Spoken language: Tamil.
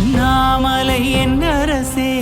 அண்ணாமலை என் அரசே.